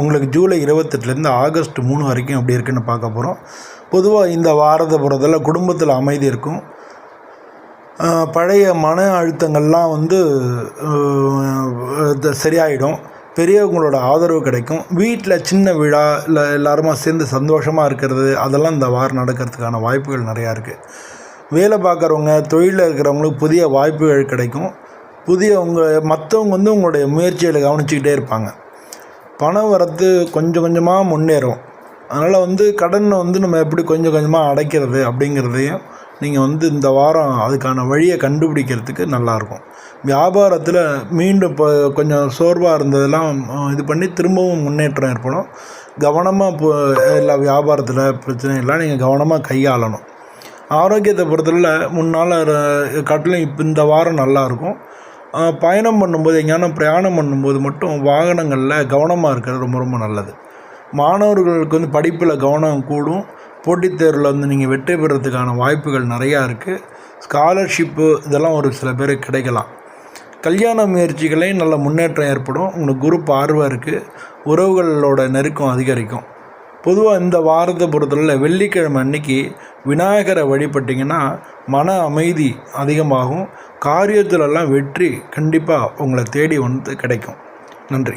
உங்களுக்கு ஜூலை இருபத்தெட்டுலேருந்து ஆகஸ்ட் மூணு வரைக்கும் எப்படி இருக்குன்னு பார்க்க போகிறோம். பொதுவாக இந்த வாரத்தை பொறுத்தவரை குடும்பத்தில் அமைதி இருக்கும். பழைய மன அழுத்தங்கள்லாம் வந்து சரியாயிடும். பெரியவங்களோட ஆதரவு கிடைக்கும். வீட்டில் சின்ன விழா இல்லை எல்லாருமா சேர்ந்து சந்தோஷமாக இருக்கிறது அதெல்லாம் இந்த வாரம் நடக்கிறதுக்கான வாய்ப்புகள் நிறையா இருக்குது வேலை பார்க்குறவங்க தொழிலில் இருக்கிறவங்களுக்கு புதிய வாய்ப்புகள் கிடைக்கும். புதிய உங்கள் மற்றவங்க வந்து உங்களுடைய முயற்சிகளை கவனிச்சிக்கிட்டே இருப்பாங்க. பணம் வரத்து கொஞ்சம் கொஞ்சமாக முன்னேறும். அதனால் வந்து கடனை வந்து நம்ம எப்படி கொஞ்சம் கொஞ்சமாக அடைக்கிறது அப்படிங்கிறதையும் நீங்கள் வந்து இந்த வாரம் அதுக்கான வழியை கண்டுபிடிக்கிறதுக்கு நல்லாயிருக்கும் வியாபாரத்தில் மீண்டும் இப்போ கொஞ்சம் சோர்வாக இருந்ததெல்லாம் இது பண்ணி திரும்பவும் முன்னேற்றம் ஏற்படும். கவனமாக இப்போ எல்லா வியாபாரத்தில் பிரச்சனை எல்லாம் நீங்கள் கவனமாக கையாளணும். ஆரோக்கியத்தை பொறுத்தவரை முன்னால் காட்டிலும் இப்போ இந்த வாரம் நல்லாயிருக்கும் பயணம் பண்ணும்போது எங்கேயான பிரயாணம் பண்ணும்போது மட்டும் வாகனங்களில் கவனமாக இருக்கிறது ரொம்ப ரொம்ப நல்லது. மாணவர்களுக்கு வந்து படிப்பில் கவனம் கூடும். போட்டித் தேர்வில் வந்து நீங்கள் வெற்றி பெறுறதுக்கான வாய்ப்புகள் நிறையா இருக்குது ஸ்காலர்ஷிப்பு இதெல்லாம் ஒரு சில பேருக்கு கிடைக்கலாம். கல்யாண முயற்சிகளையும் நல்ல முன்னேற்றம் ஏற்படும். உங்களுக்கு குரூப் ஆர்வம் இருக்குது உறவுகளோட நெருக்கம் அதிகரிக்கும். பொதுவாக இந்த வாரத்தை பொறுத்தவரையில் வெள்ளிக்கிழமை அன்னைக்கு விநாயகரை வழிபட்டிங்கன்னா மன அமைதி அதிகமாகும். காரியத்திலெல்லாம் வெற்றி கண்டிப்பாக உங்களை தேடி வந்து கிடைக்கும். நன்றி.